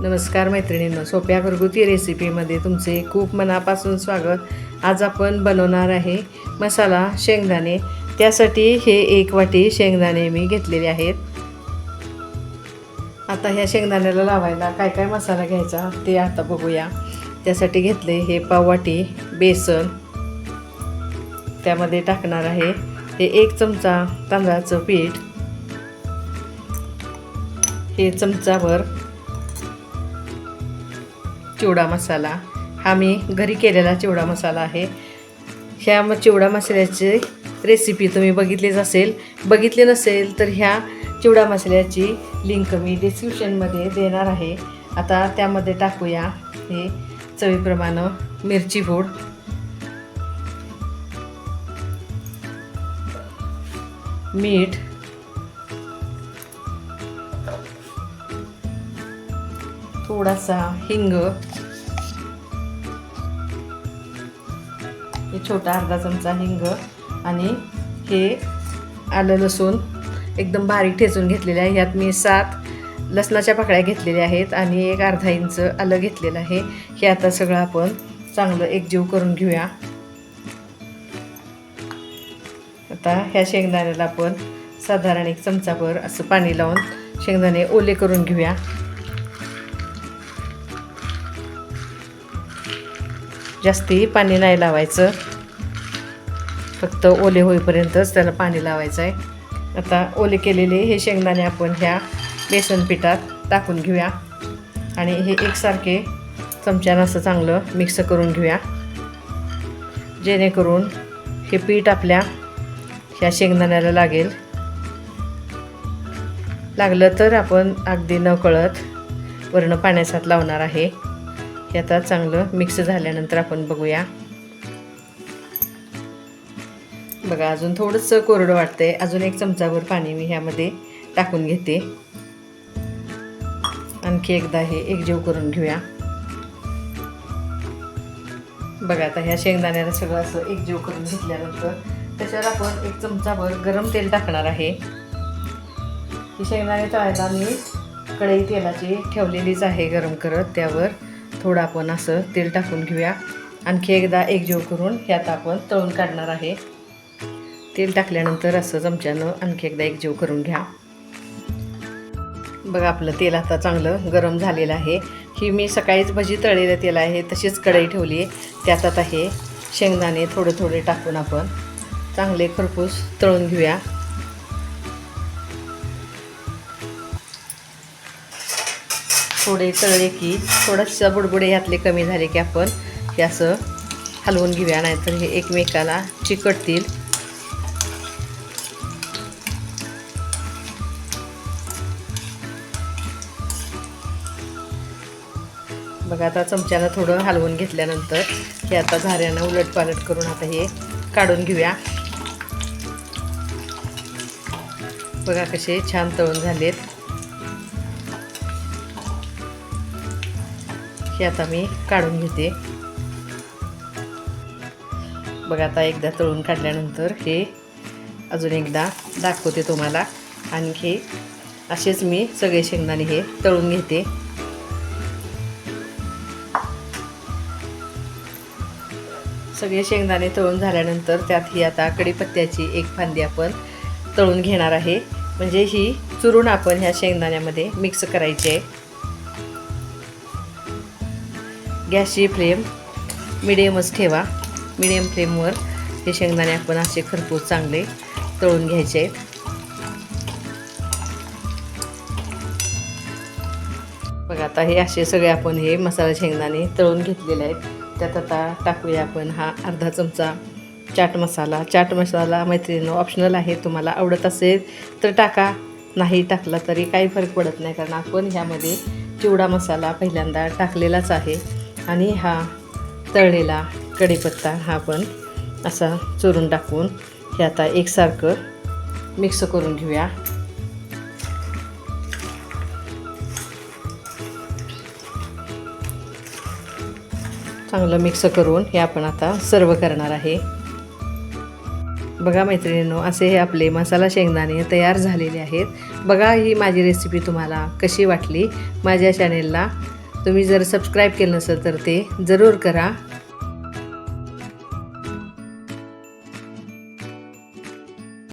नमस्कार मैत्रिणींनो सोप्या घरगुती रेसिपीमध्ये तुमचे खूप मनापासून स्वागत. आज आपण बनवणार आहे मसाला शेंगदाणे. त्यासाठी हे एक वाटी शेंगदाणे मी घेतलेले आहेत. आता ह्या शेंगदाण्याला लावायला काय काय मसाला घ्यायचा ते आता बघूया. त्यासाठी घेतले हे पाववाटी बेसन. त्यामध्ये टाकणार आहे हे एक चमचा तांदळाचं पीठ. हे चमचाभर चिवडा मसाला. हा मी घरी केलेला चिवडा मसाला आहे. ह्या म चिवडा मसाल्याची रेसिपी तुम्ही बघितलीच असेल. बघितली नसेल तर ह्या चिवडा मसाल्याची लिंक मी डिस्क्रिप्शनमध्ये देणार आहे. आता त्यामध्ये टाकूया हे चवीप्रमाणे मिरची पूड मीठ. थोडासा हिंग. हे छोटा अर्धा चमचा हिंग आणि हे आलं लसूण एकदम बारीक ठेचून घेतलेले आहे. ह्यात मी सात लसणाच्या पाकळ्या घेतलेल्या आहेत आणि एक अर्धा इंच आलं घेतलेलं आहे. हे आता सगळं आपण चांगलं एकजीव करून घेऊया. आता ह्या शेंगदाण्याला आपण साधारण एक चमचाभर असं पाणी लावून शेंगदाणे ओले करून घेऊया. जास्ती पाणी नाही लावायचं. फक्त ओले होईपर्यंतच त्याला पाणी लावायचं आहे. आता ओले केलेले हे शेंगदाणे आपण ह्या बेसन पिठात टाकून घेऊया. आणि हे एकसारखे चमच्यानं असं चांगलं मिक्स करून घेऊया. जेणेकरून हे पीठ आपल्या ह्या शेंगदाण्याला लागेल. लागलं तर आपण अगदी न कळत वर्ण पाण्यासात लावणार आहे. हे आता चांगलं मिक्स झाल्यानंतर आपण बघूया. बघा अजून थोडंसं कोरडं वाटतंय. अजून एक चमचाभर पाणी मी ह्यामध्ये टाकून घेते. आणखी एकदा हे एकजीव करून घेऊया. बघा आता ह्या शेंगदाण्याला सगळं असं एकजीव करून घेतल्यानंतर त्याच्यावर आपण एक चमचाभर गरम तेल टाकणार आहे. ही शेंगदाणे तळायला मी कढई तेलाची ठेवलेलीच आहे गरम करत त्यावर. थोडं आपण असं तेल टाकून घेऊया. आणखी एकदा एकजीव करून ह्यात आपण तळून काढणार आहे. तेल टाकल्यानंतर असं चमच्यानं आणखी एकदा एकजीव करून घ्या. बघा आपलं तेल आता चांगलं गरम झालेलं आहे. ही मी सकाळीच भजी तळलेलं तेल आहे तशीच कढई ठेवली आहे. त्यात आता हे शेंगदाणे थोडे थोडे टाकून आपण चांगले खरपूस तळून घेऊया. थोडे तळले की थोडंसं बुडबुडे यातले कमी झाले की आपण हे असं हलवून घेऊया नाहीतर हे एकमेकाला चिकटतील. बघा आता चमच्यानं थोडं हलवून घेतल्यानंतर हे आता झाऱ्यानं उलट पालट करून आता हे काढून घेऊया. बघा कसे छान तळून झालेत. हे आता मी काढून घेते. बघा आता एकदा तळून काढल्यानंतर हे अजून एकदा दाखवते तुम्हाला. आणखी असेच मी सगळे शेंगदाणे हे तळून घेते. सगळे शेंगदाणे तळून झाल्यानंतर त्यात ही आता कढीपत्त्याची एक फांदी आपण तळून घेणार आहे. म्हणजे ही चुरून आपण ह्या शेंगदाण्यामध्ये मिक्स करायची. आहे गॅसची फ्लेम मिडियमच ठेवा. मिडियम फ्लेमवर हे शेंगदाणे आपण असे खरपूस चांगले तळून घ्यायचे आहेत. बघा आता हे असे सगळे आपण हे मसाला शेंगदाणे तळून घेतलेले आहेत. त्यात आता टाकूया आपण हा अर्धा चमचा चाट मसाला. चाट मसाला मैत्रिणीनं ऑप्शनल आहे. तुम्हाला आवडत असेल तर टाका. नाही टाकला तरी काही फरक पडत नाही कारण आपण ह्यामध्ये चिवडा मसाला पहिल्यांदा टाकलेलाच आहे. आणि हा तळलेला कढीपत्ता हा पण असा चुरून टाकून हे आता एकसारखं मिक्स करून घेऊया. चांगलं मिक्स करून हे आपण आता सर्व करणार आहे. बघा मैत्रिणींनो असे हे आपले मसाला शेंगदाणे तयार झालेले आहेत. बघा ही माझी रेसिपी तुम्हाला कशी वाटली. माझ्या चॅनेलला तुम्ही जर सबस्क्राईब केलं नसेल तर ते जरूर करा.